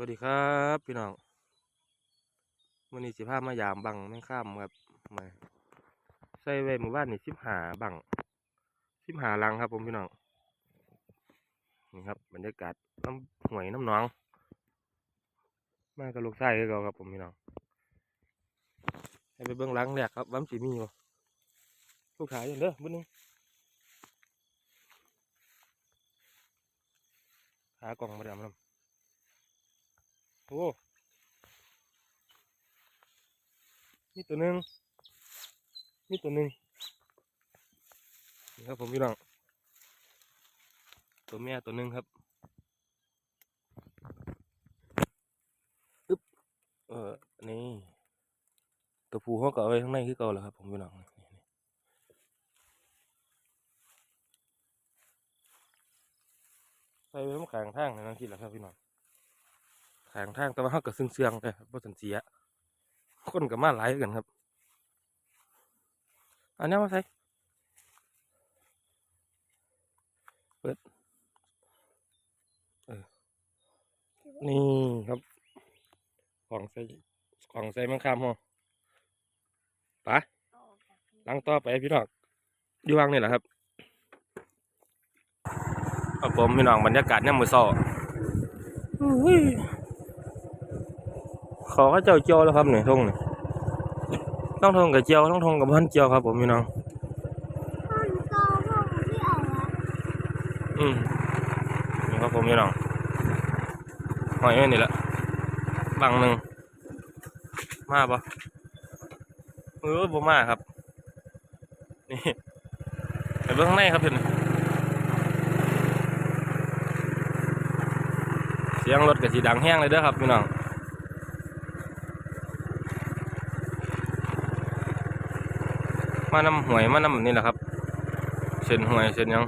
วัสดีครับพี่น้องวันนี้สิพามายามบังแม่งข้ามครับมาใส่ไว้หมู่บ้านนี่สิบหาบังสิบหาลังครับ ผมพี่น้องนี่ครับ บรรยากาศน้ำห่วยน้ำหนอง มากับลูกชายคือเก่าครับผมพี่น้องให้ไปเบื้องหลังแรกครับวัมสีมีอยู่ลูกขายอยู่เด้อบุ้นึงหากล่องมาดำน้ำ อ้มีตัวหนึ่งมีตัวหนึ่งนี่ครับผมพี่น้องตัวแม่ตัวหนึ่งครับอึ๊บเออนี่ตัวผู้เขาก็เอาไว้ข้างในคือเก่าแล้วครับผมพี่น้องนี่นี่ใส่ไว้ข้างข้างทางนะนั่นคิดแล้วครับพี่น้อง ทางทางแต่ว่าเขาก็ซึ่งเสื่องเลยบเพราะสันเสีย คนกับมาหลายกันครับ อันนี้มาใส่เปิดนี่ครับ ของใส่ของใส่มังคามฮอปหลังต่อไปพี่น้องอยู่ว่างนี่แหละครับครับผมพี่น้องบรรยากาศเนี่ยมือซ้ออุ้ยขอ เขาเจ้าเจียวแล้วครับหนึ่งทงนี่ต้องทงกับเจียวต้องทงกับพันเจียวครับ ผมพี่น้องพ่อหนูโตพ่อหนูที่ออกแล้วอืมนี่ครับผมพี่น้องหอยไว้นี่แหละบังหนึ่งมาปะเออบ่มาครับ นี่ไปเบื้องข้างในครับเพื่อนเสียงรถกับสีดังแห้งเลยเด้อครับพี่น้อง มานำหวยมานำนี่แหละครับ เส้นหวยเส้นยัง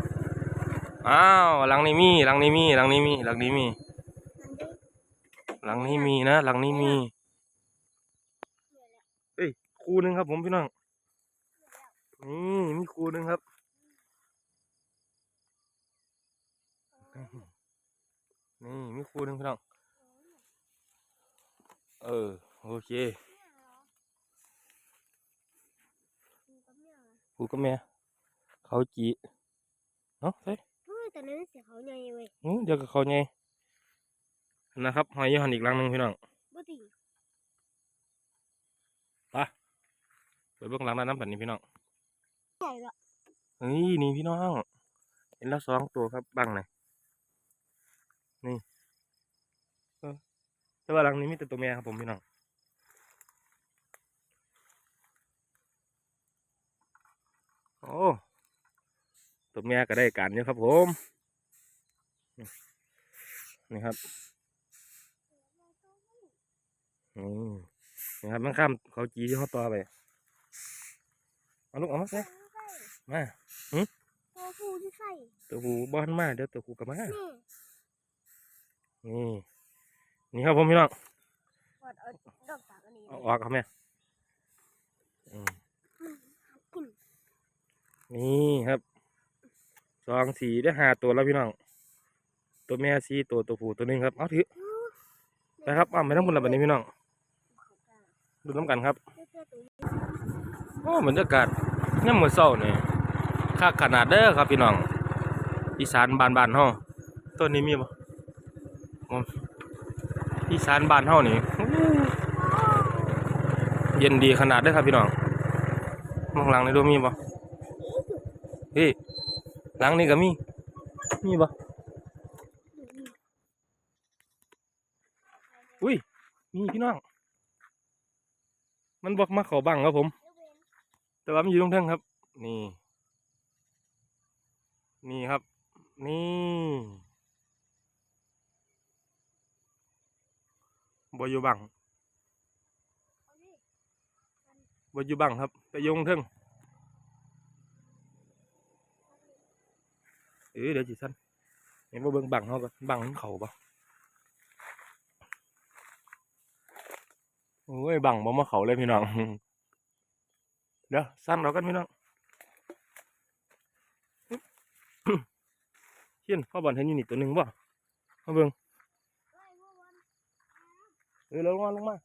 อ้าวหลังนี้มีหลังนี้มีหลังนี้มีหลังนี้มี หลังนี้มีนะ หลังนี้มี เอ้ยคูหนึ่งครับ ผมพี่น้อง นี่มีคูหนึ่งครับนี่มีคูหนึ่งพี่น้อง เออโอเค หนู ก็ไม่เอาคูกับแม่เขาจีเนาะเฮ้ยเฮ้ยแต่นั้นเสียเขาใหญ่เว้ยอื้อเดี๋ยวกับเขาไงนะครับหอยอยูหันอีกหลังหนึ่งพี่น้องบ่ตีไปเบื้องหลังด้านน้ำแบบนี้พี่น้องใหญ่ละเฮ้ยนี่พี่น้องเห็นแล้วสองตัวครับบังหน่อยนี่เออแต่ว่าหลังนี้มีแต่ตัวแม่ครับผมพี่น้อง โอ้ตัวแม่ก็ได้การอยู่ครับผม นี่นี่ครับนี่นี่ครับมันข้ามเขาจีที่เขาต่อไป เอาลูกเอามาใส่มาตัวผู้ที่ใส่ตัวหูบ้านมาเดี๋ยวตัวหูกลับมานี่นี่ นี่ครับผมพี่น้องกดเอาดอกจากอันนี้เอาออกครับแม่อืมกิน นี่ครับสองสีได้หาตัวแล้วพี่น้อง ตัวแม่สีตัวตัวผู้ตัวหนึงครับเอาถือไปครับเอาไปทั้งหมดแล้วแบบนี้พี่น้องดูน้ำกันครับโอ้บรรยากาศเนี่ยมมือเศร้าเนี่ยคักขนาดเด้อครับพี่น้อง อีสานบานบานๆเฮาต้นนี้มีบ่บ่อีสานบานเฮานี่อู้เย็นดีขนาดเด้อครับพี่น้องมองหลังในดูมีบ่ หลังนี่ก็มี มีบ่อุ้ย มีพี่น้อง มันบอกมาขาบังครับผม แต่ว่ามันอยู่ตรงเทิงครับ นี่ นี่ครับ นี่บอยู่บังบอยู่บังครับแต่อยงเทิง เอ้ยเดี๋ยวจีสั้นเห็นว่าเบิ่งบังเขาก็บังมันเขาปะโอ้ยบังบ่มาเขาเลยพี่น้องเดี๋ยวสั้นเรากันพี่น้องเฮียนพ่อบอลเห็นอยู่นี่ตัวหนึ่งบ่มาเบิ่งอแล้วลงมาลงมา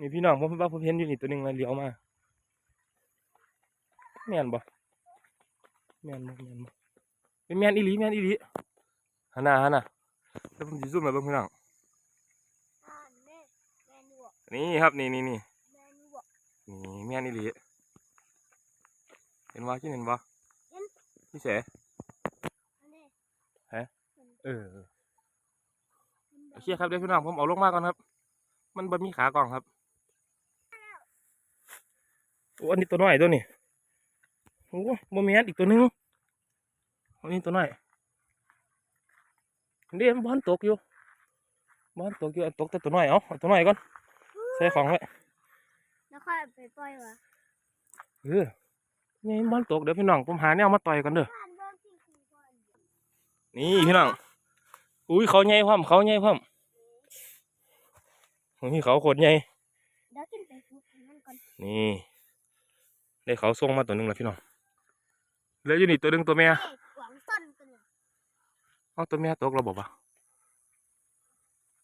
นี่พี่น้องผมว่าผมเห็นอยู่นี่ตัวหนึงเลยเลี้ยวมาแม่นบ่ แม่นบ่แม่นบ่เป็นแม่นอีหลีแม่นอีหลีหันหน้าหันหน้าแล้วผมสิซูมมาเบิ่งพี่น้องอ่านแม่แม่นวกนี่ครับนี่นี่นี่แม่นวกนี่แม่นอีหลีเห็นว่าคิดเห็นบ่พี่เสอันนี้เออโอเคครับเดี๋ยวพี่น้องผมเอาลงมาก่อนครับ มันบ่มีขากล่องครับโอ้อันนี้ตัวน้อยตัวนี้ โอ้บ่มีอันอีกตัวหนึงอันนี้ตัวน้อยเดี๋ยวมันบ้านตกอยู่บ้านตกอยู่อันตกแต่ตัวน้อยเอาเอาตัวน้อยก่อนใส่ของไว้แล้วค่อยเอาไปปล่อยวะเออนี่บ้านตกเดี๋ยวพี่น้องผมหาแนวมาต่อยกันเด้อผ่านเบิ่งที่คือก่อนนี่พี่น้องอุ้ยเขาใหญ่พร้อมเขาใหญ่พร้อมนี่เขาโคตรใหญ่เดี๋ยวกินไปฟุกให้มันก่อนนี่ได้เขาส่งมาตัวหนึ่งแล้วพี่น้อง เหลืออยู่นี่ตัวหนึ่งตัวแม่เอ้ยกวางต้นกันเนี่ยเอาตัวแม่ตกเราบอกว่า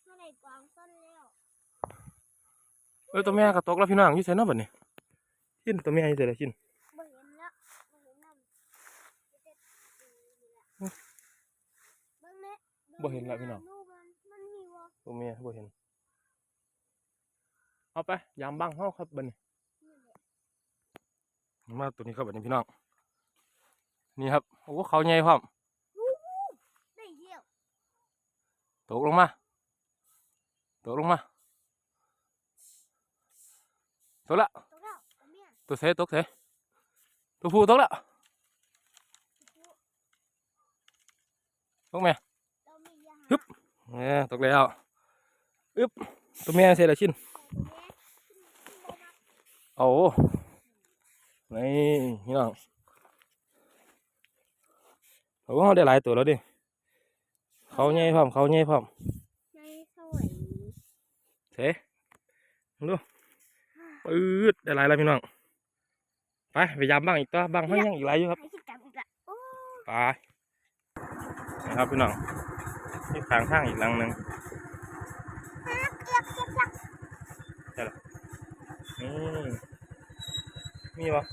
ไม่ได้กวางต้นแล้วเออตัวแม่ก็ตกแล้วพี่น้องอยู่ไสเนาะบัดนี้ชินตัวแม่อยู่ไสล่ะชินบ่เห็นแล้วบ่เห็นน้ำเด็ดๆนี่แหละเบิ่งแม่บ่เห็นแล้วพี่น้องลูกมันมันมีวะตัวแม่บ่เห็น เอาไปยามบังเฮาครับบัดนี้นี่แหละมาตัวนี้ครับบัดนี้พี่น้อง นี่ครับโอ้เขาใหญ่พร้อมได้เยี่ยวตกลงมาตกลงมาตกละตัวแล้วตัวเมียตัวเสตกเสตัวผู้ตกละตกแม่เรามียาฮึบเนี่ยตกแล้วอึ๊บตัวแม่เสร็จแล้วชิ้นโอ้นี่พี่น้อง โอ้เขาได้หลายตัวแล้วดิเขาใหญ่พร้อมเขาใหญ่พร้อมในสวยเสดูปื๊ดได้หลายแล้วพี่น้องไปไปยามบ้างอีกตัวบ้างเขายังอีกหลายอยู่ครับให้คิดจับอีกละโอ้ไปนะครับพี่น้องนี่ข้างข้างอีกหลังหนึ่งฮักเอียกเอียกเอียกนี่มีวะ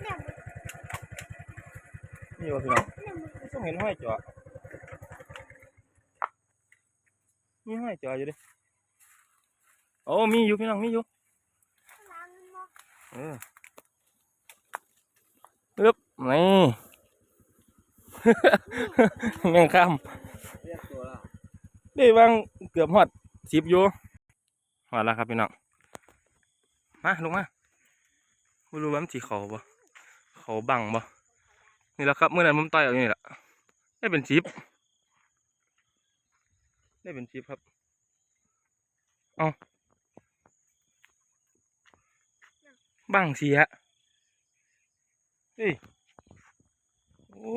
เนี่ย มีวะพี่น้องเนี่ยมันต้องเห็นห้อยจ่อมีห้อยจ่ออยู่ดิโอ้มีอยู่พี่น้องมีอยู่เออปึ๊บนี่ยังข้ามเรียกตัวแล้วได้างเกือบหอดสิบอยู่หอดแล้วครับพี่น้องมาลงมาไม่รู้ว่ามันสีเขาบ่เขาบังบ่ นี่แหละครับเมื่อนั้นผมต่อยเอาอยู่นี่แหละได้เป็นสิบได้เป็นสิบครับ เอาบังเสียเฮ้ยโอ้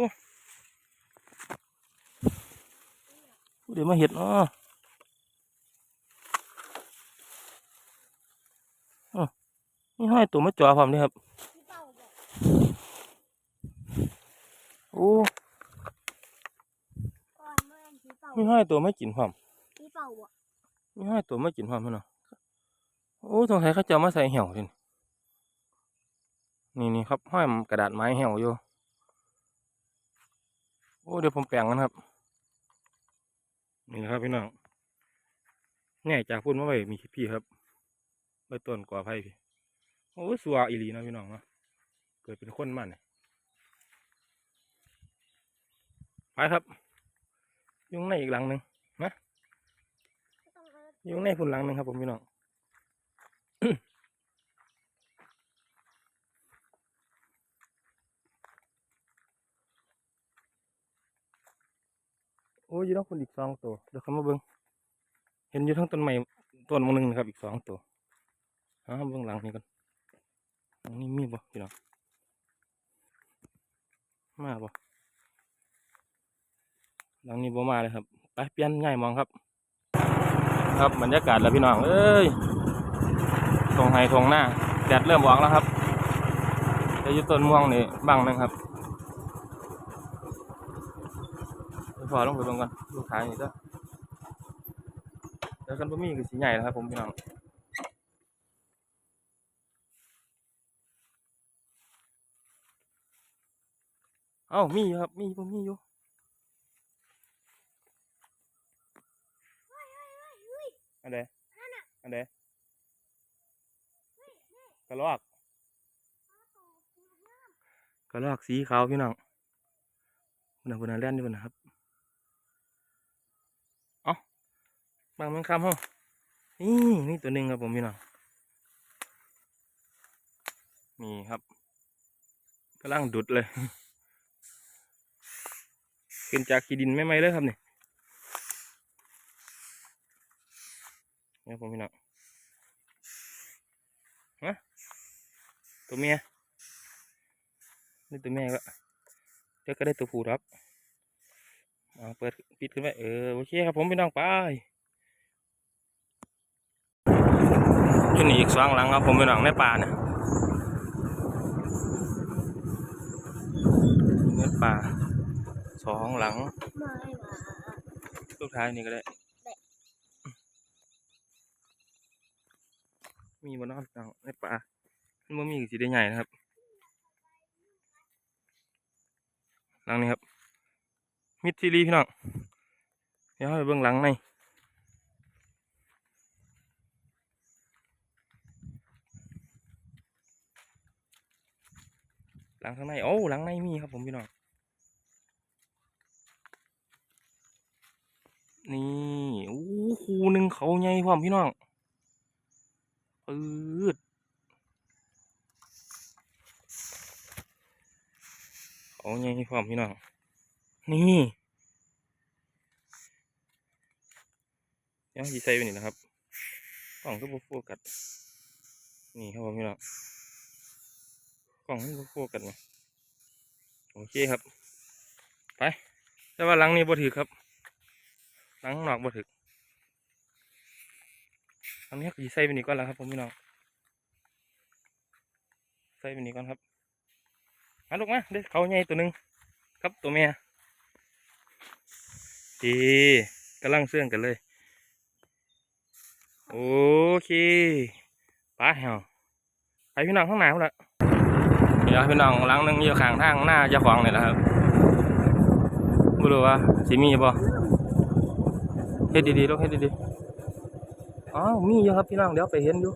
ผู้เดี๋ยวมาเห็ดเนาะอ้าวนี่ห้อยตัวมาจ่อผมนี่ครับ ที่เป่าบ่ โอ้ก่อนเมื่อที่เป่ามีห้อยตัวไม่กินผมที่เป่าบ่มีห้อยตัวไม่กินผมพี่น้องโอ้สงสัยเขาจะเอามาใส่เหี่ยวสินี่นี่ครับห้อยกระดาษไม้เหี่ยวอยู่โอ้เดี๋ยวผมแปลงกันครับ นี่นะครับพี่น้องแง่จากพูดมาไว้มีพี่ครับใบต้นกว่าไผ่พี่โอ้สัวอีหลีเนาะพี่น้องเนาะเกิดเป็นคนมันเนี่ย ไปครับ ยุงในอีกหลังหนึ่งต้องเอาอยุงในพุ่นหลังหนึ่งครับผมพี่น้องโอ้ยอยู่ต้องคนอีกสองตัวเดี๋ยวเขามาเบิ้งเห็นอยู่ทั้งต้นไม้ต้นมงหนึ่งนะครับอีกสองตัวเอาเบิ้งหลังนี้กันหลังนี้มีบ่พี่น้องมาบ่ หลังนี้บ่มาเลยครับไปเปลี่ยนง่ายมองครับ ครับบรรยากาศแล้วพี่น้องเอ้ยตรงไฮตรงหน้าแดดเริ่มออกแล้วครับจะยู่ต้นม่วงนี่บังหนึงครับไปพอลงไปเบิ่งกันดูขายนี่ก็แล้วกันบ่มีคือสีใหญ่นะครับ ผมพี่น้องเอ้ามี่ครับมีบ่มีอยู่ เฮ้ยเฮ้ยเฮ้ยเฮ้ย อันใดนั่นน่ะอันใดเฮ้ยเฮ้ยกระรอกปลาโตสวยงามกระรอกสีขาวพี่น้องพุ่นน่ะพุ่นน่ะแล่นอยู่พุ่นนะครับเอ้าบางแมงคำเฮานี่นี่ตัวหนึงครับผมพี่น้องนี่ครับกำลังดุดเลยขึ้นจากขี้ดินไม่ไหมเลยครับนี่นี่ ครับผมพี่น้องฮะตัวเมียนี่ตัวเมียก็เดี๋ยวก็ได้ตัวผู้ครับเอาเปิดปิดขึ้นไว้เออโอเคครับผมพี่น้องไปอยู่นี่อีกสองหลังครับผมพี่น้องในป่าเนี่ยในป่าสองหลังไม่ว่าลูกท้ายนี่ก็ได้ มีบนนอกน้องในป่ามันมีสีได้ใหญ่นะครับหลังนี้ครับ มิดซีรีพี่น้องเดี๋ยวให้เบื้องหลังในหลังข้างในโอ้หลังในมีครับผมพี่น้องนี่โอ้คูหนึ่งเขาใหญ่พร้อมพี่น้อง ปืดเขาใหญ่พร้อมพี่น้อง นี่เดี๋ยวสีใส่ไปนี่นะครับกล่องก็บโฟกัสนี่ครับผมพี่น้องกล่องมันบโฟกัสมาโอเคครับ ไปแต่ว่าหลังนี้บ่ถือครับหลังนอกบ่ถึก อันนี้ก็สิใส่ไปนี่ก่อนแล้วครับผมพี่น้องใส่ไปนี่ก่อนครับมาลูกมาเด็กเขาใหญ่ตัวหนึ่งครับตัวเมียดีกำลังเสื่องกันเลย โอเคไปเหรอไปพี่น้องข้างหน้าละเดี๋ยวพี่น้องหลังหนึงอยู่ข้างทางหน้าเจ้าของนี่แหละครับไม่รู้ว่าสิมีบ่เฮ็ดดีๆลูกเฮ็ดดีๆ อ้าวมีอยู่ครับพี่น้องเดี๋ยวไปเห็นอยู่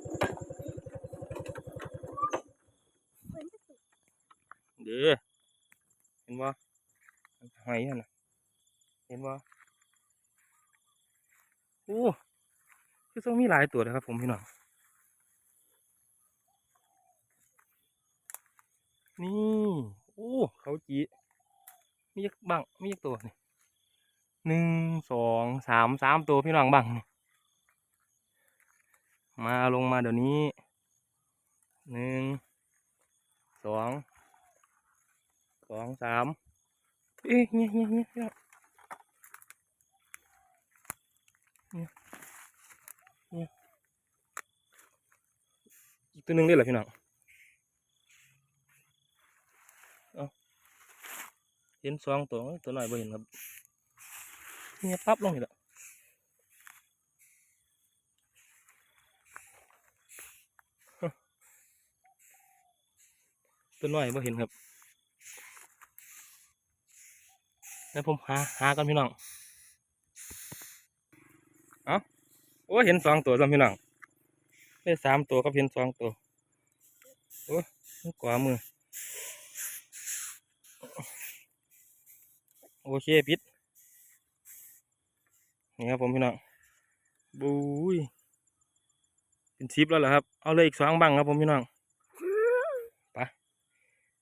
เดเด้อเห็นบ่หอยหั่นน่ะเห็นบ่โอ้คือต้องมีหลายตัวนะครับผมพี่น้องนี่โอ้เขาจีมียักบังมียักตัวนี่หนึ่งสองสามสามตัวพี่น้องบังนี่ มาลงมาเดี๋ยวนี้หนึ่งสองสองสามเอ๊ะเงี้ยเงี้ยเงี้ยเงี้ยเยเงี้ยอีกตัวหนึ่งได้เหรอพี่น้องเห็นสองตัวตัวหน่อยบ่เห็นครับเนี่ยปั๊บลงนี่แหละ ตัวน่อยบ่เห็นครับแล้วผมหาหากันพี่น้องเอ้าโอ้เห็นสองตัวซ้ำพี่น้องได้สามตัวก็เห็นสองตัวโอ้ยกว่ามือโอเคปิดนี่ครับผมพี่น้องบุยเป็นชิปแล้วเหรอครับ เอาเลยอีกสองบังครับผมพี่น้อง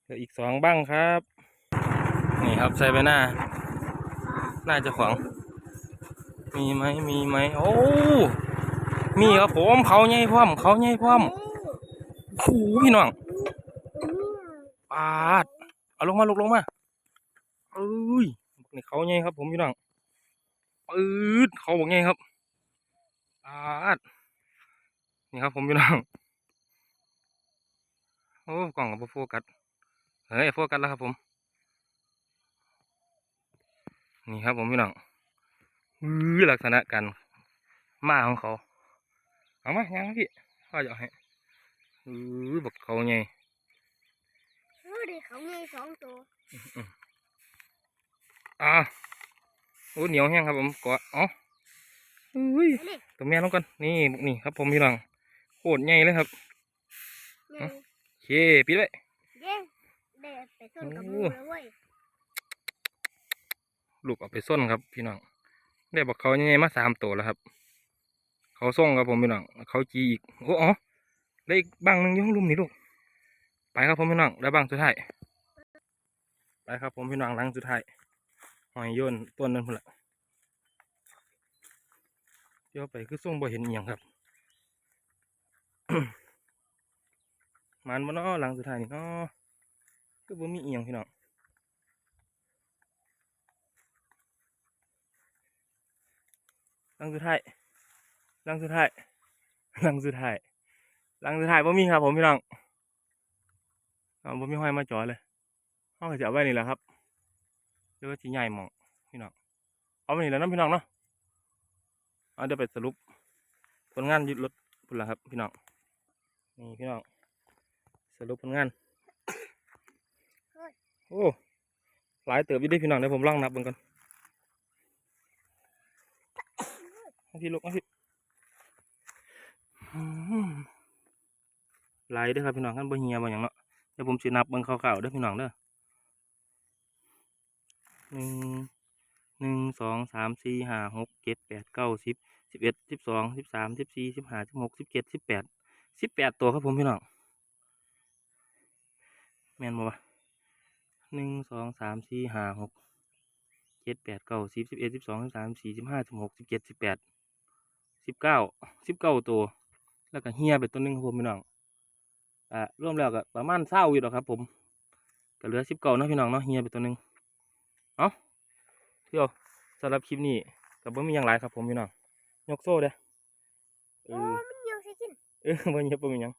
เหลืออีกสองบังครับ นี่ครับใส่ไปหน้าหน้าจะขวางมีไหมมีไหมโอ้มีครับผมเขาใหญ่พร้อมเขาใหญ่พร้อมโอ้โหพี่น้องปาดเอาลงมาลงลงมาเอ้ยนี่เขาไงครับ ผมพี่น้องปืดเขาบอกไงครับปาดนี่ครับผมพี่น้องโอ้กล่องกับโฟกัส เฮ้ยโฟกัสแล้วครับผม นี่ครับผมพี่น้องอื้อลักษณะกันหมาของเขา เอามายังพี่พ่อจะเอาให้อือบอกเขาไงเฮ้ยเด็กเขามีสองตัวอ่าโอ้เหนียวแห้งครับผมกอดอ๋ออุ้ยอันนี้ตัวแม่ลงกันนี่นี่ครับผมพี่น้องโคตรใหญ่เลยครับนี่โอเคปิดไว้เย้เด็กไป ส้นกับโอ้มือเลยเว้ยลูกเอาไปส้นครับ พี่น้องได้บอกเขาใหญ่ๆมาสามตัวแล้วครับ เขาส่งครับผมพี่น้องเขาจีอีกโอ้อ๋อได้อีกบังหนึ่งยุ่งลุมนี่ลูกไปครับผมพี่น้องได้บังสุดท้ายไปครับผมพี่น้องหลังสุดท้ายหอยโยนต้นนั้นพุ่นละเดี๋ยวไปคือส่งบ่เห็นอย่างครับมันบ่เนาะหลังสุดท้ายนี่เนาะ ก็บ่มีเอียงพี่น้องลังสุดท้ายลังสุดท้ายลังสุดท้ายลังสุดท้ายบ่มีครับ ผมพี่น้องอ่าบ่มีห้อยมาจอเลยเฮาก็จะเอาไว้นี่แหละครับเดี๋ยวก็สิใหญ่หมองพี่น้องเอาไว้นี่แล้วนะพี่น้องเนาะเอาเดี๋ยวไปสรุปผลงานยึดรถพุ่นละครับ พี่น้องนี่พี่น้องสรุปผลงาน โอ้หลายเติบอยู่ด้พี่น้องเดี๋ยวผมลองนับเบิ่งก่อนเอาพี่ลูกเอาพี่หลายเด้อครับพี่น้องกันบ่เหียบ่หยังเนาะเดี๋ยวผมสินับเบิ่งคร่าวๆเด้อพี่น้องเด้อหนึ่งหนึ่งสองสามสี่ห้าหกเจ็ดแปดเก้าสิบสิบเอ็ดสิบสองสิบสามสิบสี่สิบห้าสิบหกสิบเจ็ดสิบแปดสิบแปดตัวครับผมพี่น้องแม่นบ่วะ หนึ่งสองสามสี่ห้าหกเจ็ดแปดเก้าสิบสิบเอ็ดสิบสองสิบสามสิบสี่สิบห้าสิบหกสิบเจ็ดสิบแปดสิบเก้าสิบเก้าตัว แล้วก็เฮียไปตัวหนึงครับผมพี่น้องอ่ารวมแล้วก็ประมาณเศร้าอยู่หรอกครับ ผมก็เหลือสิบเก้านาะพี่น้องเนาะเฮียไปตัวหนึงเอาเที่ยวสำหรับคลิปนี้ก็บ่มีอย่างไรครับผมพี่น้องยกโซ่เด้อเอโอ้อมันเหี่ยวใส่กินเออบ่มีบ่มีหยัง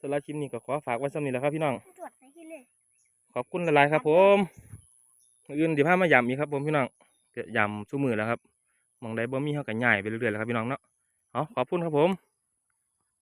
สำหรับคลิปนี้ก็ขอฝากไว้สำนี้แหละครับพี่น้อง ขอบคุณหลายๆครับ ผมมื้ออื่นเดี๋ยวพามายำอีกครับผมพี่น้องเดี๋ยำสู้มือแล้วครับมองไดบ่มีเขาก็ย่ายไปเรื่อยๆแล้วครับพี่น้องเนาะอ๋อขอบคุณครับผม